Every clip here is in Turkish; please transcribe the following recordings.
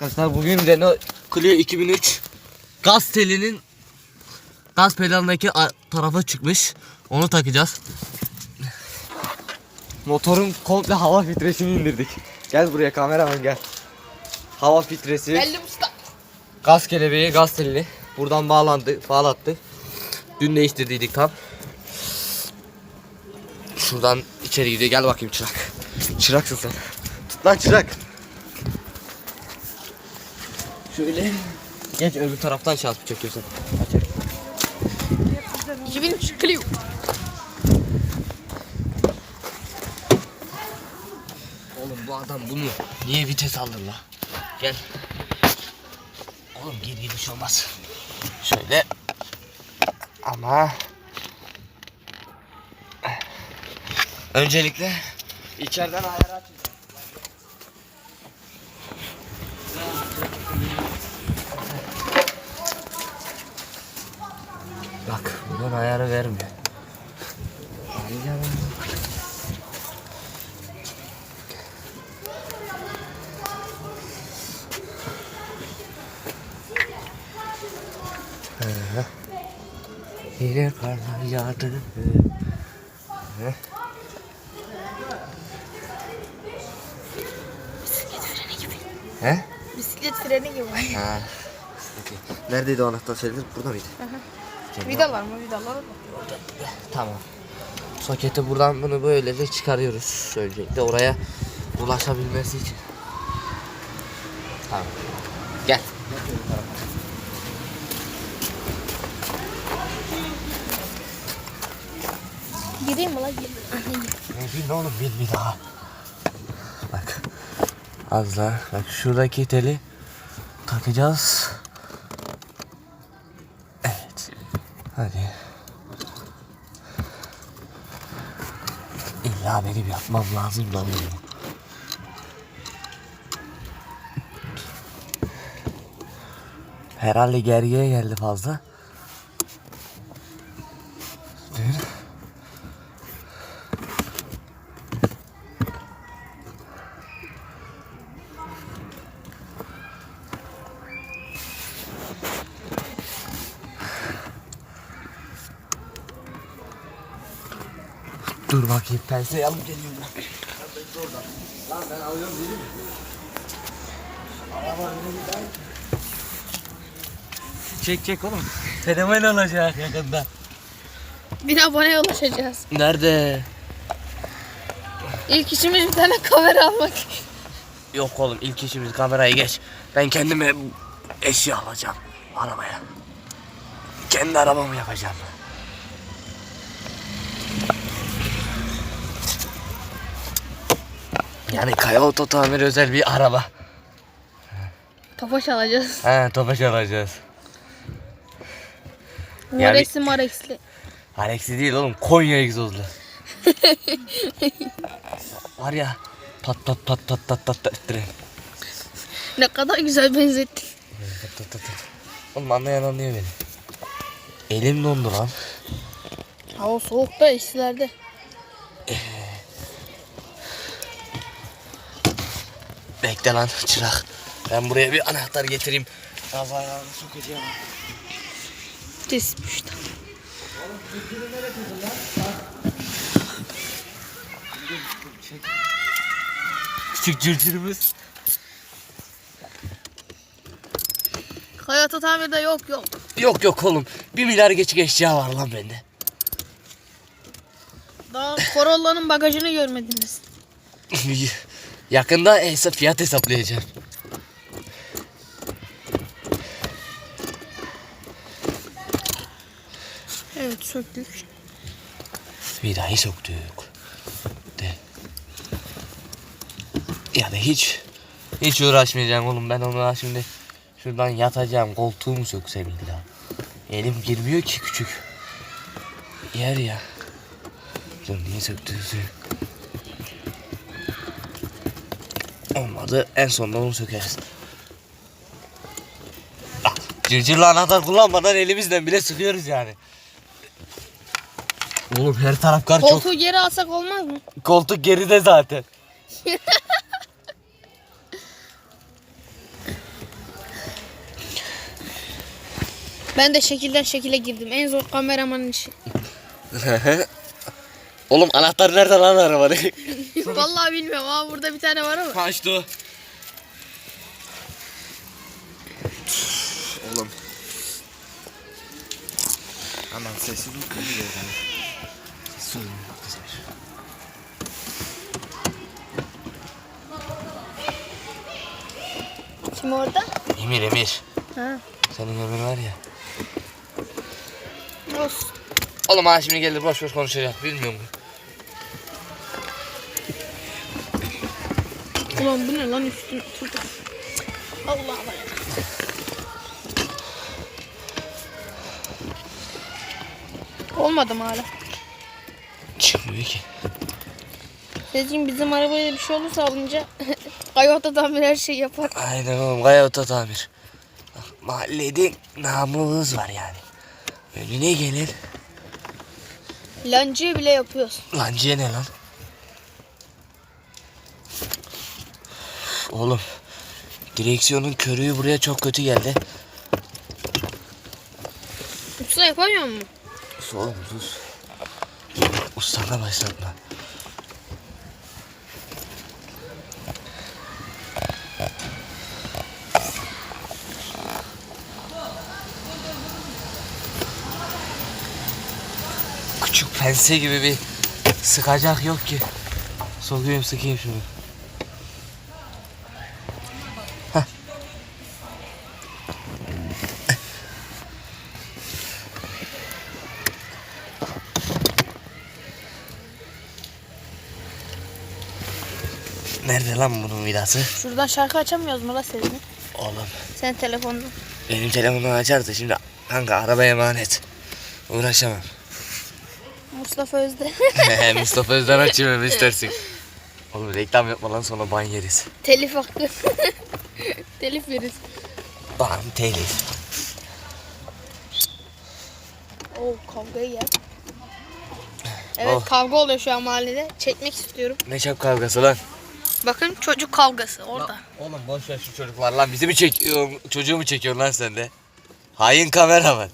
Arkadaşlar bugün Renault Clio 2003 gaz telinin gaz pedalındaki tarafa çıkmış. Onu takacağız. Motorun komple hava filtresini indirdik. Gel buraya kameraman gel. Hava filtresi, Geldim usta. gaz kelebeği, gaz telini buradan bağlandı, bağlattı. Dün değiştirdiydik tam. Şuradan içeri gidiyor. Gel bakayım çırak. Çıraksın sen. Tut lan çırak. Şöyle. Geç öbür taraftan şans çekiyorsun. Aç. 2003 Clio. Oğlum bu adam bunu niye vites alır la? Gel. Oğlum geri gidiş olmaz. Şöyle. Ama öncelikle içeriden ayar açacağım. Vermiyor. Yine karlar yağdı. He? Bisiklet freni gibi. Ha. Okey. Neredeydi o anahtar söyledin? Burada mıydı? Gel, Vidalar mı vidalar mı? Tamam. Soketi buradan bunu böylece çıkarıyoruz. Öncelikle oraya ulaşabilmesi için. Tamam. Gel. Gireyim mi lan? Ne bil oğlum bil bir daha. Bak. Az daha. Bak şuradaki teli takacağız. Hadi. İlla benim yapmam lazım da bunu. Herhalde gergiye geldi fazla. Dur bakayım penseyi alıp geliyorum ben. Lan ben alıyorum değil mi? Çek çek oğlum. Fenomen olacak yakında. Bir aboneye ulaşacağız. Nerede? İlk işimiz bir tane kamera almak. Yok oğlum ilk işimiz kamerayı geç. Ben kendime eşya alacağım arabaya. Kendi arabamı yapacağım. Yani Kaya Oto Tamir özel bir araba. Tofaş alacağız. He Tofaş alacağız. Yani- Morexli. Alex'i değil oğlum Konya egzozlu. Var ya pat pat pat pat pat pat pat ettiren. Ne kadar güzel benzettin. Pat pat pat pat. Oğlum anlayan anlıyor beni. Elim dondu lan. Hava soğukta işlerde. Bekle lan çırak. Ben buraya bir anahtar getireyim. Gaz ayağını sokacağım. Kesmiş de. Küçük cırcırımız. Hayata tamirde yok yok. Yok yok oğlum. Bir milyar geçik eşya var lan bende. Daha Corolla'nın bagajını görmediniz. Yakında hesap, fiyat hesaplayacağım. Evet söktük. Vidayı soktuk. De. Yani hiç hiç uğraşmayacağım oğlum ben onu şimdi şuradan yatacağım koltuğumu söksem illa. Elim girmiyor ki küçük. Yer ya. Dur niye söktüğünüzü. Olmadı. En sonunda onu sökeriz. Ah, Cırcırla anahtar kullanmadan elimizden bile sıkıyoruz yani. Oğlum her taraf kar çok. Koltuğu geri alsak olmaz mı? Koltuk geride zaten. ben de şekilden şekile girdim. En zor kameramanın işi. Oğlum anahtar nerede lan arabanın? Vallahi bilmiyorum ama burada bir tane var ama. Kaçtı o. Oğlum. Aman sessiz ol. Sessiz ol. Kim orada? Emir Emir. Ha. Senin Emir var ya. Olsun. Oğlum ha şimdi gelir boş boş konuşacak bilmiyor Ulan bu ne lan üstüne tuttu. Allah Allah. Olmadı mı hala? Çıkmıyor ki. Dediğim bizim arabaya bir şey olursa alınca Toyota tamir her şeyi yapar. Aynen oğlum gayet oto tamir. Bak, Mahallede namımız var yani. Önüne gelir. Lancıyı bile yapıyoruz. Lanciye ne lan? Oğlum. Direksiyonun körüğü buraya çok kötü geldi. Usta yapamıyor mu? Sus oğlum sus. Ustana başlatma. Küçük pense gibi bir sıkacak yok ki. Sokuyorum sıkayım şunu. Nerede lan bunun vidası? Şuradan şarkı açamıyoruz mu la sesini? Oğlum Sen telefonda. benim telefonumu açardı şimdi kanka arabaya emanet. Uğraşamam. Mustafa Özde. Mustafa Özden açayım istersin. Oğlum reklam yapma lan sonra ban yeriz. Telif hakkı. Telif veririz. Ban telif. Oo kavgayı yer. Evet Oh. kavga oluyor şu an mahallede. Çekmek istiyorum. Ne çap kavgası lan? Bakın çocuk kavgası orada. Oğlum boş ver şu çocuklar lan bizi mi çekiyorsun? Çocuğu mu çekiyorsun lan sen de? Hain kameraman.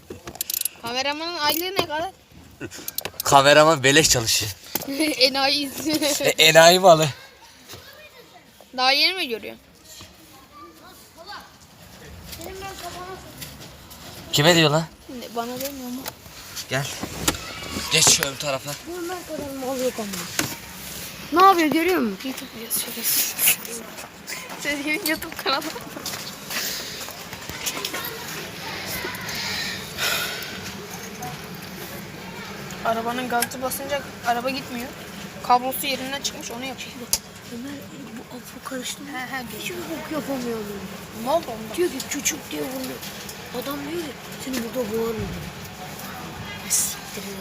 Kameramanın aylığı ne kadar? Kameraman beleş çalışıyor. Enayi. E, enayi malı. Daha yeni mi görüyorsun? Kime diyor lan? Bana demiyor mu? Gel. Geç şu ön tarafa. Ne yapıyor görüyor musun? YouTube çekiyorsun. Sezgin'in YouTube kanalı. Arabanın gazı basınca araba gitmiyor. Kablosu yerinden çıkmış onu yapıyor. Ömer bu afro karıştı mı? He he Hiç mi bok yapamıyorum? Ne oldu onda? Diyor ki çocuk diyor bunu. Adam diyor ki seni burada boğarım diyor. Siktir ya.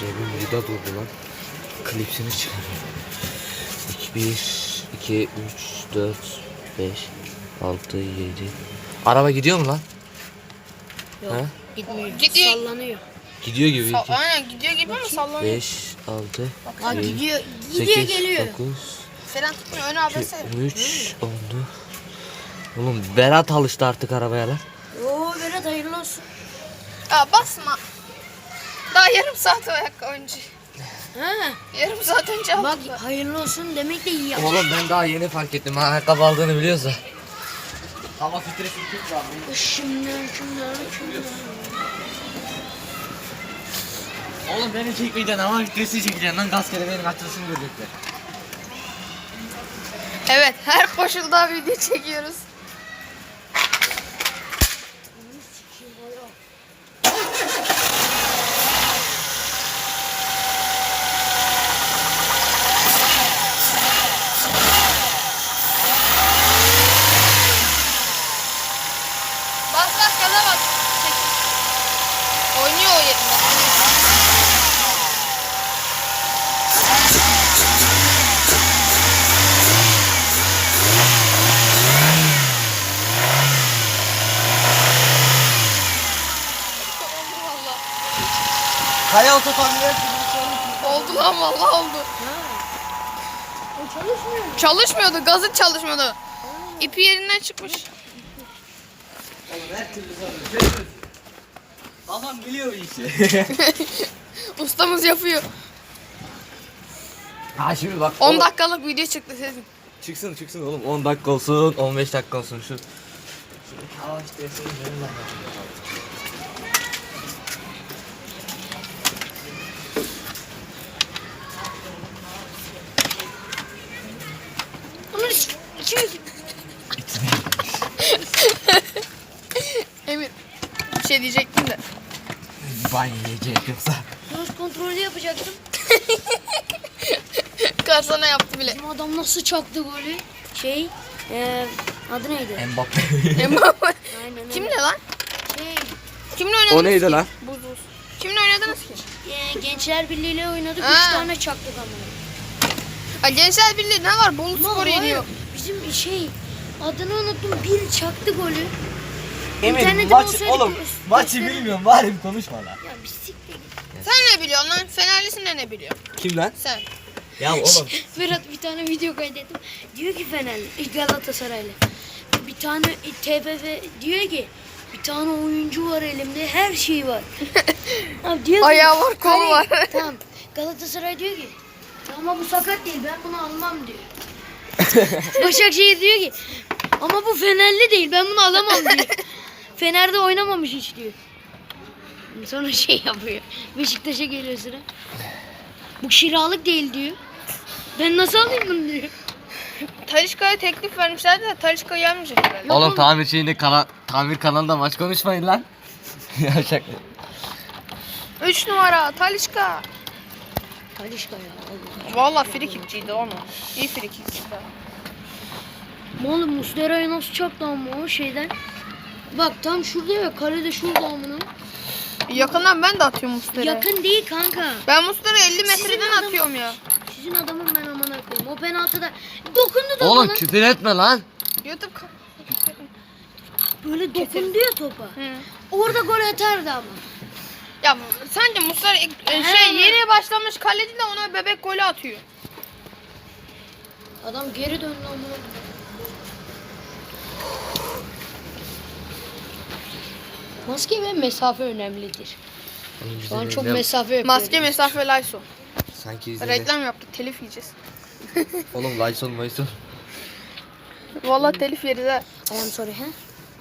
Cebim vida durdu lan. Klipsini çıkarıyor. 1, 2, 3, 4, 5, 6, 7. Araba gidiyor mu lan? Yok Ha? gitmiyor. Gidiyor. Sallanıyor. Gidiyor gibi. Sa- Aynen gidiyor gibi ama sallanıyor. 5, 6, Ha Yedi, gidiyor. Gidiyor 8, geliyor. 9, Fren tutmuyor ön abisi. 3, 10. Oğlum Berat alıştı artık arabaya lan. Oo Berat hayırlı olsun. Aa basma. Daha yarım saat ayak önce. Ha, Yarım saat önce bak aldım. hayırlı olsun demek de iyi yaptın. Oğlum ben daha yeni fark ettim. Ha, ayakkabı aldığını biliyorsa. Hava filtresi Şimdiden şimdiden şimdiden. Oğlum beni çekmeyeceksin hava filtresi çekeceksin lan gaz kelebeğinin açılışını görecekler. Evet her koşulda video çekiyoruz. Bas bas gaza bas. Çek. Oynuyor o yerinde. Oldu valla. Oldu lan valla oldu. Çalışmıyor. Çalışmıyordu, gazı çalışmıyordu. İpi yerinden çıkmış. Oğlum her türlü. Babam biliyor işi. Ustamız yapıyor. ha şimdi bak. 10 oğlum, dakikalık video çıktı Sezgin. Çıksın çıksın oğlum 10 dakika olsun 15 dakika olsun şu. Şunu hava istersen verin lan. Onun iç- içine Emir bir şey diyecektim de. Ben yiyecek yoksa. Göz kontrolü yapacaktım. Karsana yaptı bile. Bizim adam nasıl çaktı golü? Şey, eee adı neydi? Mbappe. Mbappe. Aynen. Kimle lan? Şey, Kimle oynadınız? o neydi lan? Buz buz. Kimle oynadınız ki? eee, Gençler Birliği ile oynadık. Ha. Üç tane çaktık ama. Ha, Gençler Birliği ne var? Bolu Ama Spor hayır, yeniyor. Bizim şey, adını unuttum. Bir çaktı golü. Emir İnternette maç olsaydı oğlum maçı bilmiyorum bari bir konuşma lan. Ya bir siktir. Sen ne biliyorsun lan? Fenerlisin de ne biliyorsun? Kim lan? Sen. Ya oğlum. Berat bir tane video kaydettim. Diyor ki Fenerli, Galatasaraylı. Bir tane TPF diyor ki bir tane oyuncu var elimde her şey var. Abi diyor ki, Ayağı var, kolu Hayır, var. Tamam. Galatasaray diyor ki ama bu sakat değil ben bunu almam diyor. Başakşehir diyor ki ama bu Fenerli değil ben bunu alamam diyor. Fener'de oynamamış hiç diyor. Sonra şey yapıyor. Beşiktaş'a geliyor sıra. Bu kiralık değil diyor. Ben nasıl alayım bunu diyor. Talişka'ya teklif vermişlerdi de Talişka gelmeyecek herhalde. Oğlum tamir şeyinde kana tamir kanalında maç konuşmayın lan. ya şaka. 3 numara Talişka. Talişka ya. Valla frikikçiydi onu. İyi frikikçiydi. Oğlum Muslera'yı nasıl çaktı ama o şeyden. Bak tam şurada ya kalede şurada amına. Yakından ben de atıyorum Muslera'ya. Yakın değil kanka. Ben Muslera'ya 50 Sizin metreden adam- atıyorum ya. Sizin adamın ben amına koyayım. O penaltıda dokundu da Oğlum bana. küfür etme lan. YouTube Böyle dokundu ya topa. Hı. Orada gol atardı ama. Ya sence Muslera e, He. şey yeni başlamış kaleci de ona bebek golü atıyor. Adam geri döndü amına. Maske ve mesafe önemlidir. Şu an çok mesafe yapıyoruz. Maske mesafe Lyson. Sanki izledi. Reklam yaptık telif yiyeceğiz. Oğlum Lyson Lyson. Valla telif yeriz ha. I am sorry ha?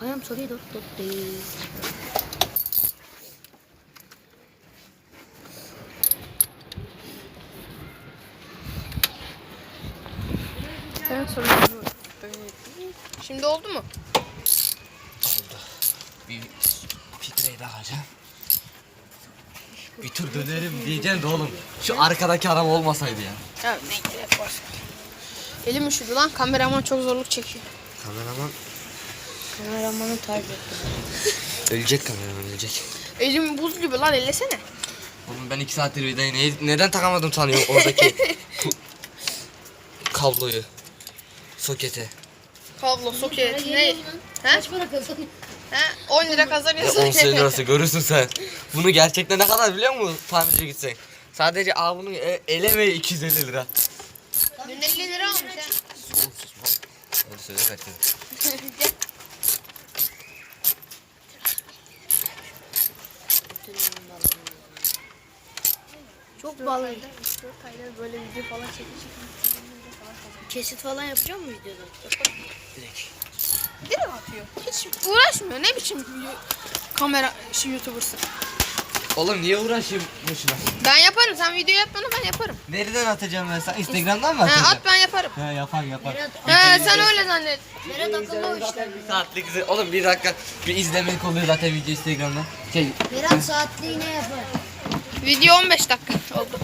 I am sorry dot dot değil. Şimdi oldu mu? Bir filtreye bakacağım. Bir tur dönerim diyeceğim de oğlum. Şu arkadaki araba olmasaydı ya. Ya ne gerek var. Elim üşüdü lan. Kameraman çok zorluk çekiyor. Kameraman Kameramanı takip ettim. ölecek kameraman ölecek. Elim buz gibi lan ellesene. Oğlum ben iki saattir vidayı ne- neden takamadım sanıyorum oradaki kabloyu. Sokete. Kablo, soket, ne? He? Kaç para kazanıyor? He? 10 lira Ya kazanıyorsun. 10 sene arası görürsün sen. Bunu gerçekten ne kadar biliyor musun tamirci gitsen? Sadece a bunu e- eleme 250 lira. Dün 50 lira almış he. Söyle kaçın. Çok bağlı. böyle video falan çekecek. Kesit falan yapacak mı videoda? Direkt. Direkt atıyor. Hiç uğraşmıyor. Ne biçim video- kamera şey youtubersın. Oğlum niye uğraşayım boşuna? Ben yaparım. Sen video yap bana ben yaparım. Nereden atacağım ben sana? Instagram'dan mı He, atacağım? at ben yaparım. He yapar yapar. He, sen öyle zannet. Berat akıllı o. Bir saatlik izle. Oğlum bir dakika bir izlemek oluyor zaten video Instagram'da. Şey Berat saatliğine yapar. Video 15 dakika oldu.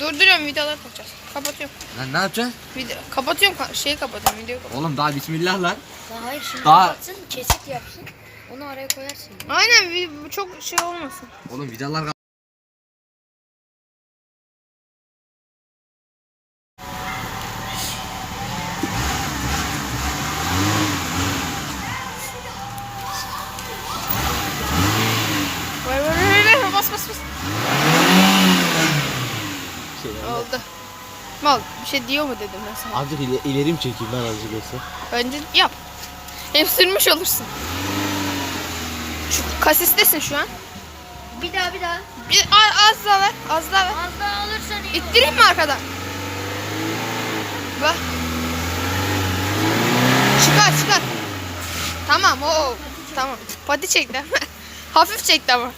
Durduruyorum videoları kapatacağız. Kapatıyorum. lan ne yapacaksın? Video kapatıyorum ka- şeyi kapatıyorum videoyu kapatıyorum. Oğlum daha bismillah lan. Daha hayır şimdi Daha- kapatsın, kesit yapsın. Onu araya koyarsın. Aynen vi- bu çok şey olmasın. Oğlum vidalar Mal bir şey diyor mu dedim ben sana. Azıcık ileri, ileri mi çekeyim ben azıcık olsa? Önce yap. Hem sürmüş olursun. Şu kasistesin şu an. Bir daha bir daha. Bir, a- az daha ver. Az daha ver. Az daha alırsan iyi. İttireyim mi arkadan? Bak. Çıkar çıkar. Tamam o. Tamam. Pati çekti. Hafif çekti ama.